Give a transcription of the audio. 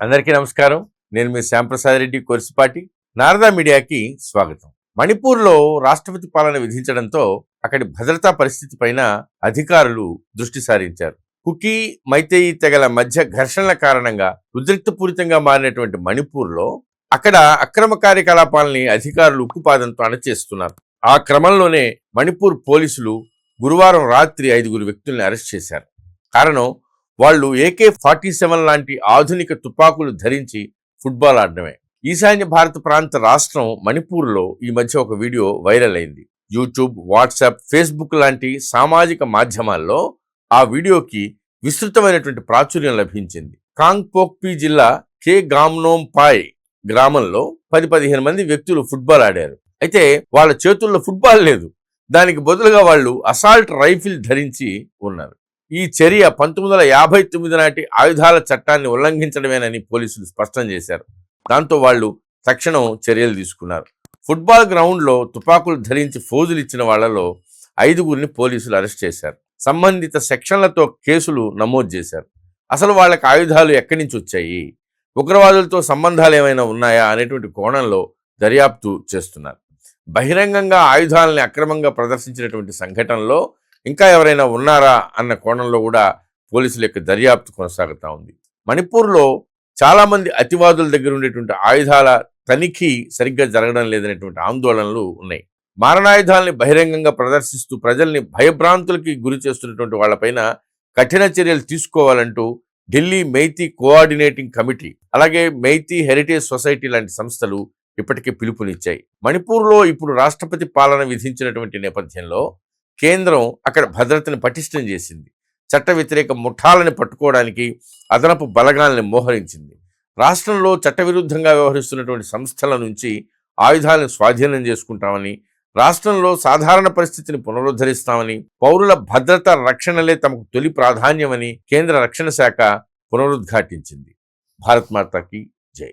అందరికీ నమస్కారం. నేను మీ శ్యాంప్రసాద్ రెడ్డి కొరిసిపాటి. నారదా మీడియాకి స్వాగతం. మణిపూర్లో రాష్ట్రపతి పాలన విధించడంతో అక్కడి భద్రతా పరిస్థితి పైన అధికారులు దృష్టి సారించారు. కుకీ మైతేయి తెగల మధ్య ఘర్షణల కారణంగా ఉద్రిక్తపూరితంగా మారినటువంటి మణిపూర్లో అక్కడ అక్రమ కార్యకలాపాలని అధికారులు ఉక్కుపాదంతో అణచేస్తున్నారు ఆ క్రమంలోనే మణిపూర్ పోలీసులు గురువారం రాత్రి ఐదుగురు వ్యక్తుల్ని అరెస్ట్ చేశారు. కారణం వాళ్ళు ఏకే ఫార్టీ సెవెన్ లాంటి ఆధునిక తుపాకులు ధరించి ఫుట్బాల్ ఆడడమే. ఈశాన్య భారత ప్రాంత రాష్ట్రం మణిపూర్లో ఈ మధ్య ఒక వీడియో వైరల్ అయింది. యూట్యూబ్ వాట్సాప్ ఫేస్బుక్ లాంటి సామాజిక మాధ్యమాల్లో ఆ వీడియోకి విస్తృతమైనటువంటి ప్రాచుర్యం లభించింది. కాంగ్పోక్పి జిల్లా కే గామ్నోమ్ పాయ్ గ్రామంలో పది పదిహేను మంది వ్యక్తులు ఫుట్బాల్ ఆడారు. అయితే వాళ్ళ చేతుల్లో ఫుట్బాల్ లేదు. దానికి బదులుగా వాళ్ళు అసాల్ట్ రైఫిల్ ధరించి ఉన్నారు. ఈ చర్య పంతొమ్మిది వందల యాభై తొమ్మిది నాటి ఆయుధాల చట్టాన్ని ఉల్లంఘించడమేనని పోలీసులు స్పష్టం చేశారు. దాంతో వాళ్ళు తక్షణం చర్యలు తీసుకున్నారు. ఫుట్బాల్ గ్రౌండ్లో తుపాకులు ధరించి ఫోజులు ఇచ్చిన వాళ్ళలో ఐదుగురిని పోలీసులు అరెస్ట్ చేశారు. సంబంధిత సెక్షన్లతో కేసులు నమోదు చేశారు. అసలు వాళ్ళకి ఆయుధాలు ఎక్కడి నుంచి వచ్చాయి? ఉగ్రవాదులతో సంబంధాలు ఏమైనా ఉన్నాయా? అనేటువంటి కోణంలో దర్యాప్తు చేస్తున్నారు. బహిరంగంగా ఆయుధాలని అక్రమంగా ప్రదర్శించినటువంటి సంఘటనలో ఇంకా ఎవరైనా ఉన్నారా అన్న కోణంలో కూడా పోలీసుల యొక్క దర్యాప్తు కొనసాగుతూ ఉంది. మణిపూర్లో చాలామంది అతివాదుల దగ్గర ఉండేటువంటి ఆయుధాల తనిఖీ సరిగ్గా జరగడం లేదనేటువంటి ఆందోళనలు ఉన్నాయి. మారణాయుధాలని బహిరంగంగా ప్రదర్శిస్తూ ప్రజల్ని భయభ్రాంతులకి గురి చేస్తున్నటువంటి వాళ్ళపైన కఠిన చర్యలు తీసుకోవాలంటూ ఢిల్లీ మైతీ కోఆర్డినేటింగ్ కమిటీ అలాగే మైతీ హెరిటేజ్ సొసైటీ లాంటి సంస్థలు ఇప్పటికే పిలుపునిచ్చాయి. మణిపూర్లో ఇప్పుడు రాష్ట్రపతి పాలన విధించినటువంటి నేపథ్యంలో కేంద్రం అక్కడ భద్రతను పటిష్టం చేసింది. చట్ట వ్యతిరేక ముఠాలని పట్టుకోవడానికి అదనపు బలగాల్ని మోహరించింది. రాష్ట్రంలో చట్టవిరుద్ధంగా వ్యవహరిస్తున్నటువంటి సంస్థల నుంచి ఆయుధాలను స్వాధీనం చేసుకుంటామని రాష్ట్రంలో సాధారణ పరిస్థితిని పునరుద్ధరిస్తామని పౌరుల భద్రత రక్షణలే తమకు తొలి ప్రాధాన్యమని కేంద్ర రక్షణ శాఖ పునరుద్ఘాటించింది. భారత్ మాతాకి జై.